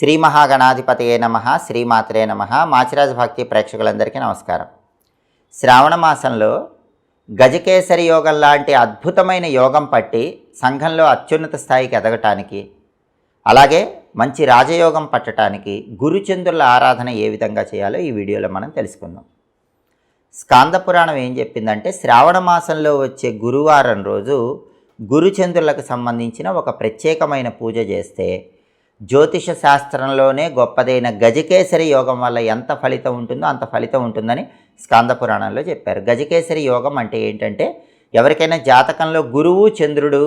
శ్రీ మహాగణాధిపతయే నమ శ్రీమాత్రే నమ. మాచిరాజ భక్తి ప్రేక్షకులందరికీ నమస్కారం. శ్రావణ మాసంలో గజకేసరి యోగం లాంటి అద్భుతమైన యోగం పట్టి సంఘంలో అత్యున్నత స్థాయికి ఎదగటానికి అలాగే మంచి రాజయోగం పట్టడానికి గురుచంద్రుల ఆరాధన ఏ విధంగా చేయాలో ఈ వీడియోలో మనం తెలుసుకుందాం. స్కాంద పురాణం ఏం చెప్పిందంటే శ్రావణ మాసంలో వచ్చే గురువారం రోజు గురుచంద్రులకు సంబంధించిన ఒక ప్రత్యేకమైన పూజ చేస్తే జ్యోతిష శాస్త్రంలోనే గొప్పదైన గజకేసరి యోగం వల్ల ఎంత ఫలితం ఉంటుందో అంత ఫలితం ఉంటుందని స్కాంద పురాణంలో చెప్పారు. గజకేసరి యోగం అంటే ఏంటంటే ఎవరికైనా జాతకంలో గురువు చంద్రుడు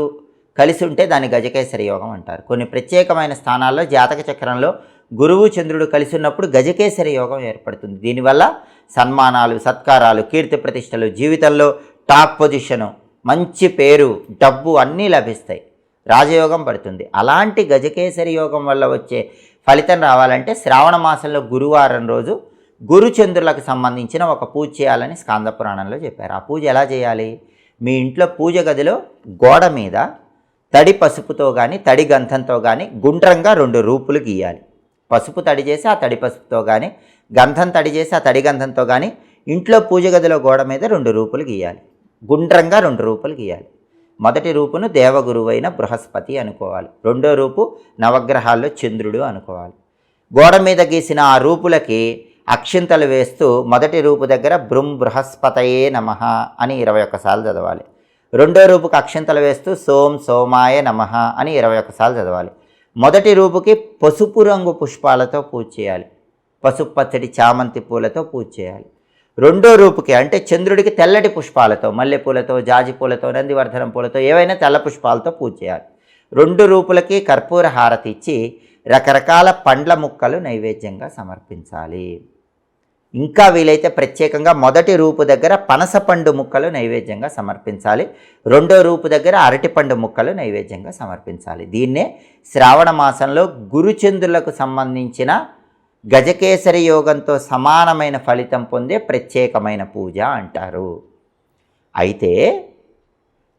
కలిసి ఉంటే దాన్ని గజకేసరి యోగం అంటారు. కొన్ని ప్రత్యేకమైన స్థానాల్లో జాతక చక్రంలో గురువు చంద్రుడు కలిసి ఉన్నప్పుడు గజకేసరి యోగం ఏర్పడుతుంది. దీనివల్ల సన్మానాలు సత్కారాలు కీర్తి ప్రతిష్టలు జీవితంలో టాప్ పొజిషను మంచి పేరు డబ్బు అన్నీ లభిస్తాయి. రాజయోగం పడుతుంది. అలాంటి గజకేసరి యోగం వల్ల వచ్చే ఫలితం రావాలంటే శ్రావణ మాసంలో గురువారం రోజు గురుచంద్రులకు సంబంధించిన ఒక పూజ చేయాలని స్కాంద పురాణంలో చెప్పారు. ఆ పూజ ఎలా చేయాలి? మీ ఇంట్లో పూజ గదిలో గోడ మీద తడి పసుపుతో కానీ తడి గంధంతో కానీ గుండ్రంగా రెండు రూపులు గీయాలి. పసుపు తడి చేసి ఆ తడి పసుపుతో కానీ గంధం తడి చేసి ఆ తడి గంధంతో కానీ ఇంట్లో పూజ గదిలో గోడ మీద రెండు రూపులు గీయాలి. గుండ్రంగా రెండు రూపులు గీయాలి. మొదటి రూపును దేవగురువైన బృహస్పతి అనుకోవాలి. రెండో రూపు నవగ్రహాల్లో చంద్రుడు అనుకోవాలి. గోడ మీద గీసిన ఆ రూపులకి అక్షింతలు వేస్తూ మొదటి రూపు దగ్గర బృం బృహస్పతయే నమ అని ఇరవై ఒక్కసార్లు చదవాలి. రెండో రూపుకి అక్షింతలు వేస్తూ సోం సోమాయ నమ అని ఇరవై ఒక్కసార్లు చదవాలి. మొదటి రూపుకి పసుపు రంగు పుష్పాలతో పూజ చేయాలి. పసుపు పచ్చడి చామంతి పూలతో పూజ చేయాలి. రెండో రూపుకి అంటే చంద్రుడికి తెల్లటి పుష్పాలతో మల్లెపూలతో జాజి పూలతో నందివర్ధనం పూలతో ఏవైనా తెల్ల పుష్పాలతో పూజ చేయాలి. రెండు రూపులకి కర్పూర హారతి ఇచ్చి రకరకాల పండ్ల ముక్కలు నైవేద్యంగా సమర్పించాలి. ఇంకా వీలైతే ప్రత్యేకంగా మొదటి రూపు దగ్గర పనసపండు ముక్కలు నైవేద్యంగా సమర్పించాలి. రెండో రూపు దగ్గర అరటిపండు ముక్కలు నైవేద్యంగా సమర్పించాలి. దీన్నే శ్రావణ మాసంలో గురుచంద్రులకు సంబంధించిన గజకేసరి యోగంతో సమానమైన ఫలితం పొందే ప్రత్యేకమైన పూజ అంటారు. అయితే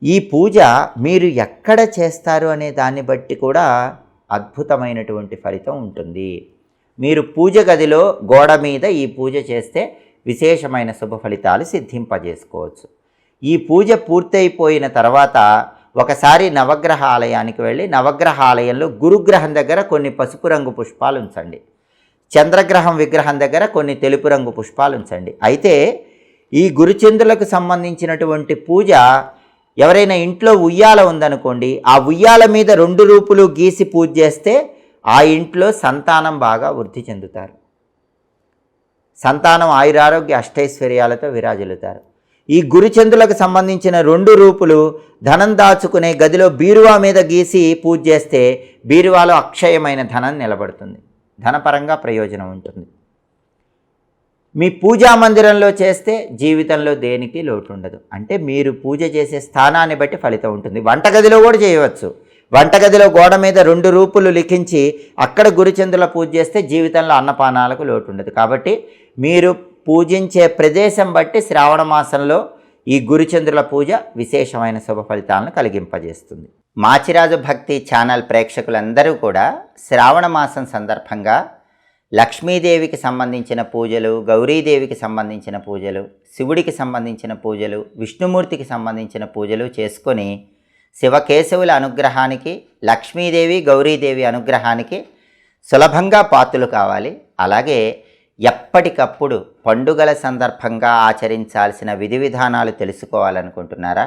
ఈ పూజ మీరు ఎక్కడ చేస్తారు అనే దాన్ని బట్టి కూడా అద్భుతమైనటువంటి ఫలితం ఉంటుంది. మీరు పూజ గదిలో గోడ మీద ఈ పూజ చేస్తే విశేషమైన శుభ ఫలితాలు సిద్ధింపజేసుకోవచ్చు. ఈ పూజ పూర్తయిపోయిన తర్వాత ఒకసారి నవగ్రహ ఆలయానికి వెళ్ళి నవగ్రహ ఆలయంలో గురుగ్రహం దగ్గర కొన్ని పసుపు రంగు పుష్పాలు ఉంచండి. చంద్రగ్రహం విగ్రహం దగ్గర కొన్ని తెలుపు రంగు పుష్పాలు ఉంచండి. అయితే ఈ గురుచంద్రులకు సంబంధించినటువంటి పూజ ఎవరైనా ఇంట్లో ఉయ్యాల ఉందనుకోండి ఆ ఉయ్యాల మీద రెండు రూపులు గీసి పూజ చేస్తే ఆ ఇంట్లో సంతానం బాగా వృద్ధి చెందుతారు. సంతానం ఆయురారోగ్య అష్టైశ్వర్యాలతో విరాజిల్లుతారు. ఈ గురుచంద్రులకు సంబంధించిన రెండు రూపులు ధనం దాచుకునే గదిలో బీరువా మీద గీసి పూజ చేస్తే బీరువాలో అక్షయమైన ధనం నిలబడుతుంది. ధనపరంగా ప్రయోజనం ఉంటుంది. మీ పూజా మందిరంలో చేస్తే జీవితంలో దేనికి లోటు ఉండదు అంటే మీరు పూజ చేసే స్థానాన్ని బట్టి ఫలితం ఉంటుంది. వంటగదిలో కూడా చేయవచ్చు. వంటగదిలో గోడ మీద రెండు రూపులు లిఖించి అక్కడ గురుచంద్రుల పూజ చేస్తే జీవితంలో అన్నపానాలకు లోటు ఉండదు కాబట్టి మీరు పూజించే ప్రదేశం బట్టి శ్రావణ మాసంలో ఈ గురుచంద్రుల పూజ విశేషమైన శుభ ఫలితాలను కలిగింపజేస్తుంది. మాచిరాజు భక్తి ఛానల్ ప్రేక్షకులందరూ కూడా శ్రావణ మాసం సందర్భంగా లక్ష్మీదేవికి సంబంధించిన పూజలు గౌరీదేవికి సంబంధించిన పూజలు శివుడికి సంబంధించిన పూజలు విష్ణుమూర్తికి సంబంధించిన పూజలు చేసుకొని శివకేశవుల అనుగ్రహానికి లక్ష్మీదేవి గౌరీదేవి అనుగ్రహానికి సులభంగా పాత్రలు కావాలి. అలాగే ఎప్పటికప్పుడు పండుగల సందర్భంగా ఆచరించాల్సిన విధి విధానాలు తెలుసుకోవాలనుకుంటున్నారా?